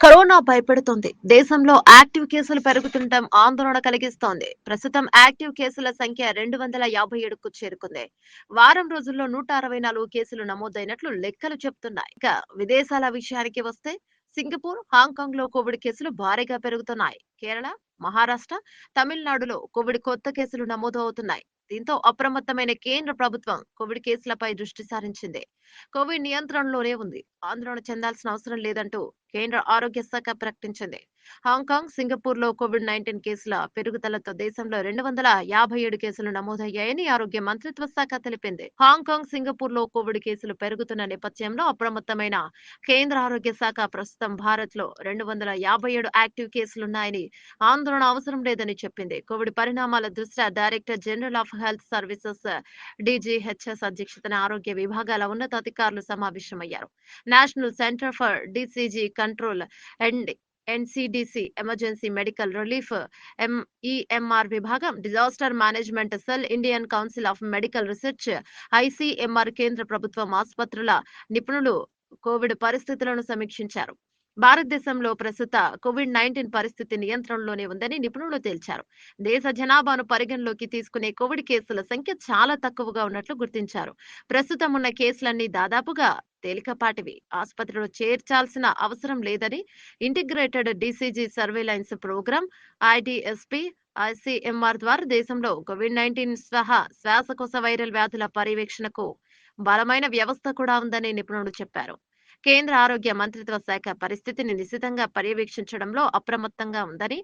Corona భయపెడుతోంది. దేశంలో active కేసులు పెరుగుతుండటం ఆందోళన కలిగిస్తోంది. ప్రస్తుతం యాక్టివ్ కేసుల సంఖ్య రెండు వందల యాభై ఏడుకు చేరుకుంది. వారం రోజుల్లో నూట అరవై నాలుగు కేసులు నమోదైనట్లు లెక్కలు చెప్తున్నాయి. ఇక విదేశాల విషయానికి వస్తే సింగపూర్ హాంకాంగ్లో కోవిడ్ కేసులు భారీగా పెరుగుతున్నాయి. కేరళ మహారాష్ట్ర తమిళనాడులో కోవిడ్ కొత్త కేసులు నమోదు అవుతున్నాయి దీంతో అప్రమత్తమైన కేంద్ర ప్రభుత్వం కోవిడ్ కేసులపై దృష్టి సారించింది. కోవిడ్ నియంత్రణలోనే ఉంది. ఆందోళన చెందాల్సిన అవసరం లేదంటూ కేంద్ర ఆరోగ్య శాఖ ప్రకటించింది. హాంకాంగ్ సింగపూర్లో కోవిడ్ నైన్టీన్ కేసుల పెరుగుదలతో దేశంలో రెండు వందల యాభై ఏడు కేసులు నమోదయ్యాయని ఆరోగ్య మంత్రిత్వ శాఖ తెలిపింది. హాంకాంగ్ సింగపూర్లో కోవిడ్ కేసులు పెరుగుతున్న నేపథ్యంలో అప్రమత్తమైన కేంద్ర ఆరోగ్య శాఖ ప్రస్తుతం భారత్లో రెండు వందల యాభై ఏడు యాక్టివ్ కేసులున్నాయని ఆందోళన అవసరం లేదని చెప్పింది. కోవిడ్ పరిణామాల దృష్ట్యా director general of health services DGHS అధ్యక్షతన ఆరోగ్య విభాగాల ఉన్నతాధికారులు సమావేశమయ్యారు. National centre for disease control and NCDC emergency medical relief MEMR విభాగం disaster management cell Indian council of medical research ICMR కేంద్ర ప్రభుత్వం ఆసుపత్రుల నిపుణులు కోవిడ్ పరిస్థితులను సమీక్షించారు. భారతదేశంలో ప్రస్తుత కోవిడ్ నైన్టీన్ పరిస్థితి నియంత్రణలోనే ఉందని నిపుణులు తేల్చారు. దేశ జనాభాను పరిగణలోకి తీసుకునే కోవిడ్ కేసుల సంఖ్య చాలా తక్కువగా ఉన్నట్లు గుర్తించారు. ప్రస్తుతం ఉన్న కేసులన్నీ దాదాపుగా తేలికపాటివి. ఆసుపత్రిలో చేర్చాల్సిన అవసరం లేదని integrated disease surveillance programme IDSP ICMR ద్వారా దేశంలో కోవిడ్ నైన్టీన్ సహా శ్వాసకోశ వైరల్ వ్యాధుల పర్యవేక్షణకు బలమైన వ్యవస్థ కూడా ఉందని నిపుణులు చెప్పారు. కేంద్ర ఆరోగ్య మంత్రిత్వ శాఖ పరిస్థితిని నిశితంగా పర్యవేక్షించడంలో అప్రమత్తంగా ఉందని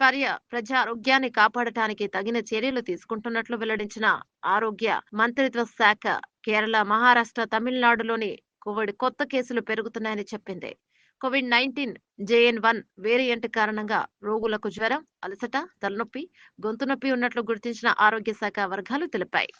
పర్య ప్రజా ఆరోగ్యాన్ని కాపాడటానికి తగిన చర్యలు తీసుకుంటున్నట్లు వెల్లడించిన ఆరోగ్య మంత్రిత్వ శాఖ కేరళ మహారాష్ట్ర తమిళనాడులోని కోవిడ్ కొత్త కేసులు పెరుగుతున్నాయని చెప్పింది. Covid nineteen JN one variant కారణంగా రోగులకు జ్వరం అలసట తలనొప్పి గొంతు నొప్పి ఉన్నట్లు గుర్తించిన ఆరోగ్య శాఖ వర్గాలు తెలిపాయి.